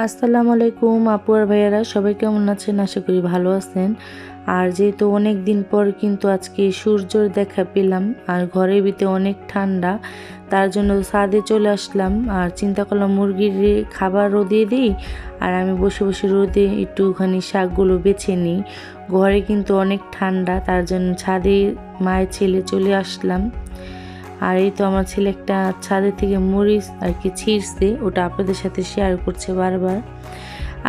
আসসালামু আলাইকুম আপু আর ভাইয়ারা, সবাই কেমন আছেন? আশা করি ভালো আছেন। আর যেহেতু অনেক দিন পর কিন্তু আজকে সূর্যর দেখা পেলাম, আর ঘরের ভিতরে অনেক ঠান্ডা, তার জন্য ছাদে চলে আসলাম। আর চিন্তা করলাম মুরগির খাবার দিয়ে দিই, আর আমি বসে বসে রোদে একটুখানি শাকগুলো বেছে নিই। ঘরে কিন্তু অনেক ঠান্ডা, তার জন্য ছাদে মায়ের ছেলে চলে আসলাম। আর এই তো আমার ছেলে একটা ছাদে থেকে মরিচ আর কি ছিঁড়ছে, ওটা আপনাদের সাথে শেয়ার করছে বারবার।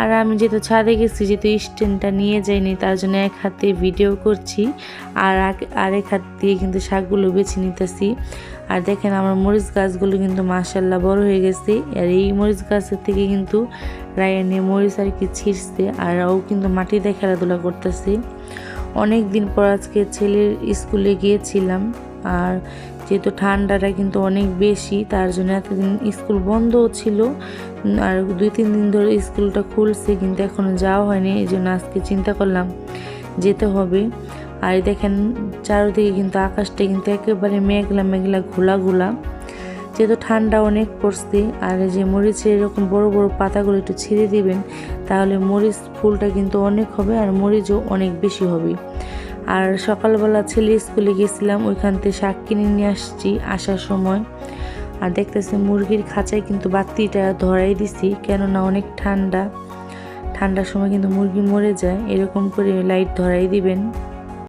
আর আমি যেহেতু ছাদে গেছি, যেহেতু স্ট্যান্ডটা নিয়ে যাইনি, তার জন্য এক হাতে ভিডিও করছি আর আরেক হাত দিয়ে কিন্তু শাকগুলো বেছে নিতেছি। আর দেখেন আমার মরিচ গাছগুলো কিন্তু মাসাল্লাহ বড় হয়ে গেছে। আর এই মরিচ গাছের থেকে কিন্তু রায়ানি মরিচ আর কি ছিঁড়ছে আর ও কিন্তু মাটিতে খেলাধুলা করতেছে। অনেক দিন পর আজকে ছেলের স্কুলে গিয়েছিলাম। আর যেহেতু ঠান্ডাটা কিন্তু অনেক বেশি, তার জন্য এতদিন স্কুল বন্ধও ছিল। আর দুই, তিন দিন ধরে স্কুলটা খুলছে, কিন্তু এখনও যাওয়া হয়নি, এই জন্য আজকে চিন্তা করলাম যেতে হবে। আর দেখেন, চারদিকে কিন্তু আকাশটা কিন্তু একেবারে মেঘলা মেঘলা, ঘোলা ঘোলা। যেহেতু ঠান্ডা অনেক পড়ছে, আর যে মরিচের এরকম বড় বড় পাতাগুলো একটু ছিঁড়ে দিবেন, তাহলে মরিচ ফুলটা কিন্তু অনেক হবে, আর মরিচও অনেক বেশি হবে। আর সকালবেলা ছেলে স্কুলে গেছিলাম, ওইখান থেকে শাক কিনে নিয়ে আসছি আসার সময়। আর দেখতেছি মুরগির খাঁচায় কিন্তু বাতিটা ধরাই দিছি, কেননা অনেক ঠান্ডা। ঠান্ডার সময় কিন্তু মুরগি মরে যায়, এরকম করে লাইট ধরাই দিবেন।